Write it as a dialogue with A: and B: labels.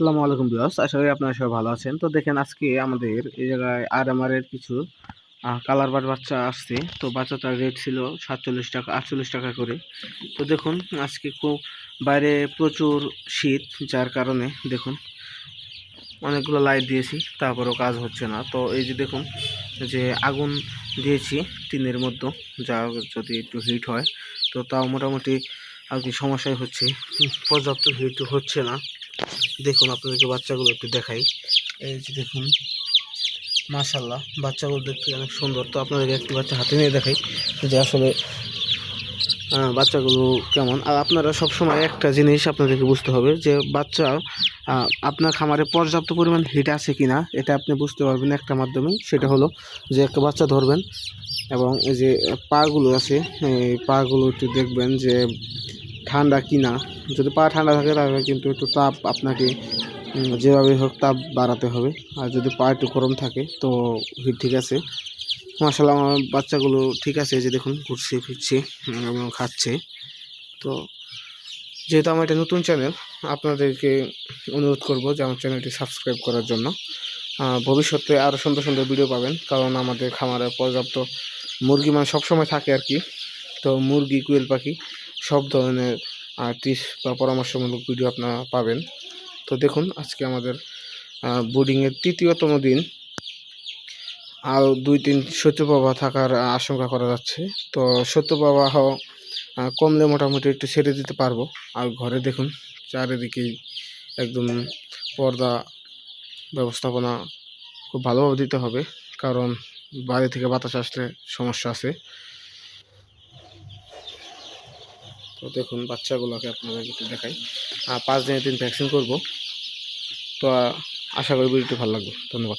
A: আসসালামু আলাইকুম বিয়াস আশা করি আপনারা সবাই ভালো আছেন। তো দেখেন আজকে আমাদের এই জায়গায় আর এর কিছু কালার বাট বাচ্চা আসছে। তো বাচ্চাটার রেট ছিল সাতচল্লিশ টাকা, আটচল্লিশ টাকা করে। তো দেখুন, আজকে খুব বাইরে প্রচুর শীত, যার কারণে দেখুন অনেকগুলো লাইট দিয়েছি, তারপরেও কাজ হচ্ছে না। তো এই যে দেখুন, যে আগুন দিয়েছি টিনের মধ্যে, যা যদি একটু হিট হয়, তো তাও মোটামুটি আর কি সমস্যাই হচ্ছে। পর্যাপ্ত হিট হচ্ছে না। দেখুন আপনাদেরকে বাচ্চাগুলো একটু দেখাই। এই যে দেখুন মাশাল্লাহ বাচ্চাগুলো দেখতে অনেক সুন্দর। তো আপনাদেরকে একটি বাচ্চা হাতে নিয়ে দেখাই যে আসলে বাচ্চাগুলো কেমন। আর আপনারা সব সময় একটা জিনিস আপনাদেরকে বুঝতে হবে যে বাচ্চা আপনার খামারে পর্যাপ্ত পরিমাণ হিট আছে কি না এটা আপনি বুঝতে পারবেন একটা মাধ্যমে। সেটা হলো যে একটা বাচ্চা ধরবেন এবং এই যে পাগুলো আছে, এই পাগুলো একটু দেখবেন যে ঠান্ডা কি না, যদি পা ঠান্ডা থাকে তাহলে কিন্তু একটু তাপ আপনাকে যেভাবে হোক তাপ বাড়াতে হবে। আর যদি পা একটু গরম থাকে, তো হিট ঠিক আছে। মাসাল্লাহ আমার বাচ্চাগুলো ঠিক আছে যে দেখুন, ঘুরছে, ফিরছে এবং খাচ্ছে। তো যেহেতু আমার এটা নতুন চ্যানেল, আপনাদেরকে অনুরোধ করব যে আমার চ্যানেলটি সাবস্ক্রাইব করার জন্য। ভবিষ্যতে আরও সুন্দর সুন্দর ভিডিও পাবেন, কারণ আমাদের খামারে পর্যাপ্ত মুরগি মানে সবসময় থাকে আর কি। তো মুরগি, কুয়েল পাখি সব ধরনের টিপস বা পরামর্শমূলক ভিডিও আপনারা পাবেন। তো দেখুন, আজকে আমাদের বোর্ডিংয়ের তৃতীয়তম দিন। আর দুই তিন শৈত্যপ্রবাহ থাকার আশঙ্কা করা যাচ্ছে। তো শৈত্যপ্রবাহ কমলে মোটামুটি একটু ছেড়ে দিতে পারব। আর ঘরে দেখুন, চারিদিকেই একদম পর্দা ব্যবস্থাপনা খুব ভালোভাবে দিতে হবে। কারণ বাইরে থেকে বাতাস আসলে সমস্যা আছে। তো দেখুন বাচ্চাগুলোকে আপনাদের একটু দেখাই। পাঁচ দিনের দিন ভ্যাকসিন করব। তো আশা করি ভিডিওটি ভালো লাগবে। ধন্যবাদ।